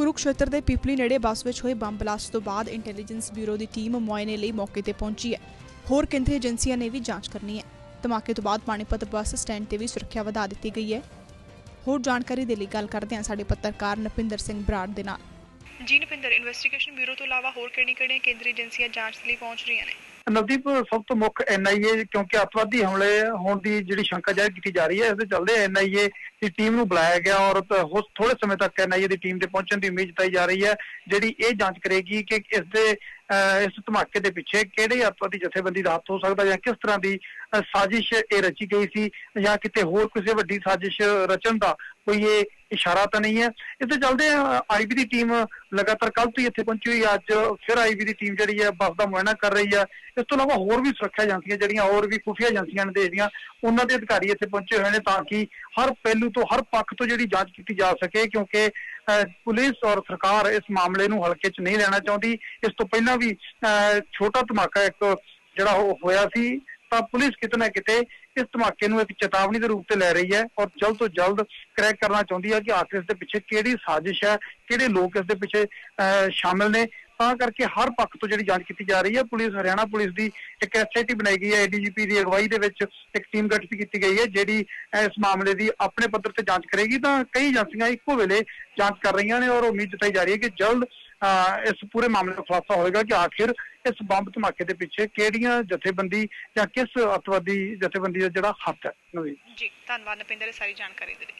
ਕੁਰੂਕਸ਼ੇਤਰ ਦੇ ਪੀਪਲੀ ਨੇੜੇ ਬੱਸ ਵਿੱਚ ਹੋਏ ਬੰਬ ਬਲਾਸਟ ਤੋਂ ਬਾਅਦ ਇੰਟੈਲੀਜੈਂਸ ਬਿਊਰੋ ਦੀ ਟੀਮ ਮੁਆਇਨੇ ਲਈ ਮੌਕੇ ਤੇ ਪਹੁੰਚੀ ਹੈ। ਹੋਰ ਕੇਂਦਰੀ ਏਜੰਸੀਆਂ ਨੇ ਵੀ ਜਾਂਚ ਕਰਨੀ ਹੈ। ਧਮਾਕੇ ਤੋਂ ਬਾਅਦ ਪਾਣੀਪਤ ਬੱਸ ਸਟੈਂਡ ਤੇ ਵੀ ਸੁਰੱਖਿਆ ਵਧਾ ਦਿੱਤੀ ਗਈ ਹੈ। ਹੋਰ ਜਾਣਕਾਰੀ ਦੇ ਲਈ ਗੱਲ ਕਰਦੇ ਹਾਂ ਸਾਡੇ ਪੱਤਰਕਾਰ ਨਪਿੰਦਰ ਸਿੰਘ ਬਰਾੜ ਦੇ ਨਾਲ। ਜੀ ਨਪਿੰਦਰ ਇਨਵੈਸਟੀਗੇਸ਼ਨ ਬਿਊਰੋ ਤੋਂ ਇਲਾਵਾ ਹੋਰ ਕਿਹੜੀਆਂ-ਕਿਹੜੀਆਂ ਕੇਂਦਰੀ ਏਜੰਸੀਆਂ ਜਾਂਚ ਲਈ ਪਹੁੰਚ ਰਹੀਆਂ ਨੇ? ਨਵਦੀਪ ਸਭ ਤੋਂ ਮੁੱਖ ਐਨਆਈਏ ਕਿਉਂਕਿ ਅੱਤਵਾਦੀ ਹਮਲੇ ਹੋਣ ਦੀ ਜਿਹੜੀ ਸ਼ੰਕਾ ਜ਼ਾਹਿਰ ਕੀਤੀ ਜਾ ਰਹੀ ਹੈ ਇਸ ਦੇ ਚੱਲਦੇ ਐਨਆਈਏ ਦੀ ਟੀਮ ਨੂੰ ਬੁਲਾਇਆ ਗਿਆ ਔਰ ਥੋੜੇ ਸਮੇਂ ਤੱਕ ਐਨਆਈਏ ਦੀ ਟੀਮ ਦੇ ਪਹੁੰਚਣ ਦੀ ਉਮੀਦ ਜਤਾਈ ਜਾ ਰਹੀ ਹੈ ਜਿਹੜੀ ਇਹ ਜਾਂਚ ਕਰੇਗੀ ਕਿ ਇਸ ਦੇ ਅਹ, ਇਸ ਧਮਾਕੇ ਦੇ ਪਿੱਛੇ ਕਿਹੜੇ ਅੱਤਵਾਦੀ ਜਥੇਬੰਦੀ ਦਾ ਹੱਥ ਹੋ ਸਕਦਾ ਜਾਂ ਕਿਸ ਤਰ੍ਹਾਂ ਦੀ ਸਾਜ਼ਿਸ਼ ਇਹ ਰਚੀ ਗਈ ਸੀ ਜਾਂ ਕਿਤੇ ਹੋਰ ਕਿਸੇ ਵੱਡੀ ਸਾਜ਼ਿਸ਼ ਰਚਣ ਦਾ ਕੋਈ ਇਹ ਇਸ਼ਾਰਾ ਤਾਂ ਨਹੀਂ ਹੈ। ਇਸ ਦੇ ਚੱਲਦੇ ਆਈਬੀ ਦੀ ਟੀਮ ਲਗਾਤਾਰ ਕੱਲ ਤੋਂ ਹੀ ਇੱਥੇ ਪਹੁੰਚੀ ਹੋਈ ਅੱਜ ਫਿਰ ਆਈਬੀ ਦੀ ਟੀਮ ਜਿਹੜੀ ਹੈ ਬੱਸ ਦਾ ਮੁਆਇਨਾ ਕਰ ਰਹੀ ਹੈ। ਇਸ ਤੋਂ ਇਲਾਵਾ ਹੋਰ ਵੀ ਸੁਰੱਖਿਆ ਏਜੰਸੀਆਂ ਜਿਹੜੀਆਂ ਹੋਰ ਵੀ ਖੁਫੀਆ ਏਜੰਸੀਆਂ ਨੇ ਦੇਸ਼ ਦੀਆਂ ਉਹਨਾਂ ਦੇ ਅਧਿਕਾਰੀ ਇੱਥੇ ਪਹੁੰਚੇ ਹੋਏ ਨੇ ਤਾਂ ਕਿ ਹਰ ਪਹਿਲੂ ਤੋਂ ਹਰ ਪੱਖ ਤੋਂ ਜਿਹੜੀ ਜਾਂਚ ਕੀਤੀ ਜਾ ਸਕੇ ਕਿਉਂਕਿ ਅਹ, ਪੁਲਿਸ ਔਰ ਸਰਕਾਰ ਇਸ ਮਾਮਲੇ ਨੂੰ ਹਲਕੇ 'ਚ ਨਹੀਂ ਲੈਣਾ ਚਾਹੁੰਦੀ। ਇਸ ਤੋਂ ਪਹਿਲਾਂ ਵੀ ਅਹ, ਛੋਟਾ ਧਮਾਕਾ ਇੱਕ ਜਿਹੜਾ ਉਹ ਹੋਇਆ ਸੀ ਤਾਂ ਪੁਲਿਸ ਕਿਤੇ ਨਾ ਕਿਤੇ ਇਸ ਧਮਾਕੇ ਨੂੰ ਇੱਕ ਚੇਤਾਵਨੀ ਦੇ ਰੂਪ ਤੇ ਲੈ ਰਹੀ ਹੈ ਔਰ ਜਲਦ ਤੋਂ ਜਲਦ ਕਰੈਕ ਕਰਨਾ ਚਾਹੁੰਦੀ ਹੈ ਕਿ ਆਖਿਰ ਇਸ ਦੇ ਪਿੱਛੇ ਕਿਹੜੀ ਸਾਜ਼ਿਸ਼ ਹੈ ਕਿਹੜੇ ਲੋਕ ਇਸ ਦੇ ਪਿੱਛੇ ਅਹ, ਸ਼ਾਮਿਲ ਨੇ। ਤਾਂ ਕਰਕੇ ਹਰ ਪੱਖ ਤੋਂ ਜਿਹੜੀ ਜਾਂਚ ਕੀਤੀ ਜਾ ਰਹੀ ਹੈ ਪੁਲਿਸ ਹਰਿਆਣਾ ਪੁਲਿਸ ਦੀ ਇੱਕ ਐਸਆਈਟੀ ਬਣਾਈ ਗਈ ਹੈ ਏਡੀਜੀਪੀ ਦੀ ਅਗਵਾਈ ਦੇ ਵਿੱਚ ਇੱਕ ਟੀਮ ਗਠਿਤ ਕੀਤੀ ਗਈ ਹੈ ਜਿਹੜੀ ਇਸ ਮਾਮਲੇ ਦੀ ਆਪਣੇ ਪੱਧਰ ਤੇ ਜਾਂਚ ਕਰੇਗੀ। ਤਾਂ ਕਈ ਏਜੰਸੀਆਂ ਇੱਕੋ ਵੇਲੇ ਜਾਂਚ ਕਰ ਰਹੀਆਂ ਨੇ ਔਰ ਉਮੀਦ ਜਤਾਈ ਜਾ ਰਹੀ ਹੈ ਕਿ ਜਲਦ ਇਸ ਪੂਰੇ ਮਾਮਲੇ ਦਾ ਖੁਲਾਸਾ ਹੋਏਗਾ ਕਿ ਆਖਿਰ ਇਸ ਬੰਬ ਧਮਾਕੇ ਦੇ ਪਿੱਛੇ ਕਿਹੜੀਆਂ ਜਥੇਬੰਦੀ ਜਾਂ ਕਿਸ ਅੱਤਵਾਦੀ ਜਥੇਬੰਦੀ ਦਾ ਜਿਹੜਾ ਹੱਥ ਹੈ? ਨਵੀਂ ਜੀ। ਧੰਨਵਾਦ ਨਪਿੰਦਰ ਸਾਰੀ ਜਾਣਕਾਰੀ ਦੇ ਲਈ।